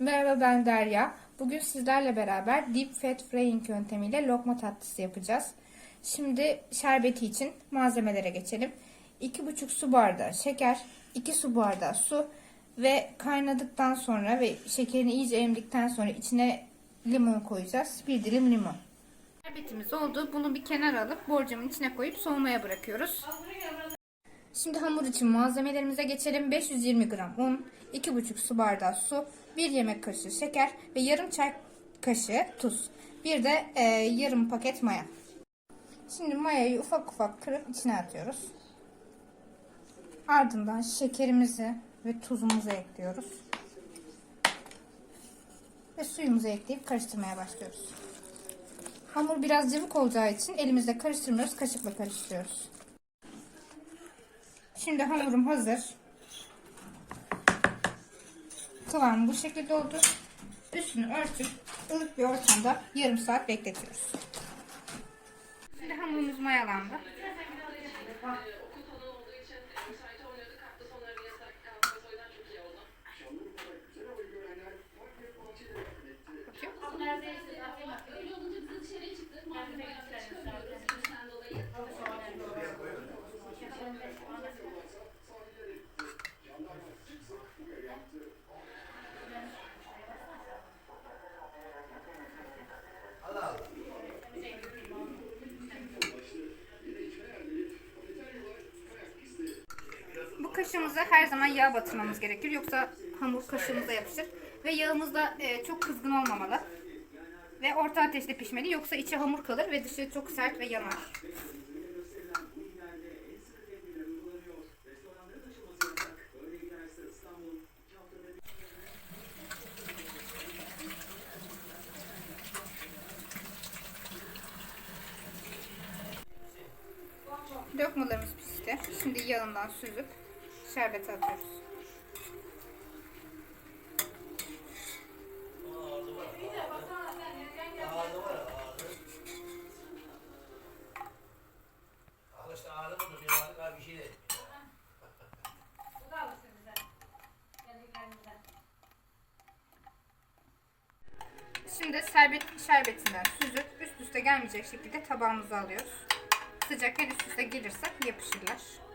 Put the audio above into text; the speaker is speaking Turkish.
Merhaba ben Derya. Bugün sizlerle beraber Deep Fat Frying yöntemiyle lokma tatlısı yapacağız. Şimdi şerbeti için malzemelere geçelim. 2,5 su bardağı şeker, 2 su bardağı su ve kaynadıktan sonra ve şekerini iyice emdikten sonra içine limon koyacağız. Bir dilim limon. Şerbetimiz oldu. Bunu bir kenara alıp borcamın içine koyup soğumaya bırakıyoruz. Şimdi hamur için malzemelerimize geçelim. 520 gram un, 2,5 su bardağı su, 1 yemek kaşığı şeker ve yarım çay kaşığı tuz. Bir de e, yarım paket maya. Şimdi mayayı ufak ufak kırıp içine atıyoruz. Ardından şekerimizi ve tuzumuzu ekliyoruz. Ve suyumuzu ekleyip karıştırmaya başlıyoruz. Hamur biraz cıvık olacağı için elimizle karıştırmıyoruz, kaşıkla karıştırıyoruz. Şimdi hamurum hazır. Kıvamı bu şekilde oldu. Üstünü örtüp ılık bir ortamda yarım saat bekletiyoruz. Şimdi hamurumuz mayalandı. Kaşığımıza her zaman yağ batırmamız gerekir. Yoksa hamur kaşığımıza yapışır. Ve yağımız da e, çok kızgın olmamalı. Ve orta ateşte pişmeli. Yoksa içi hamur kalır ve dışı çok sert ve yanar. Lokmalarımız pişti. Şimdi yağından süzüp şerbete atıyoruz. Şimdi şerbet, şerbetinden süzüp üst üste gelmeyecek şekilde tabağımıza alıyoruz. Sıcakken üst üste gelirse yapışırlar.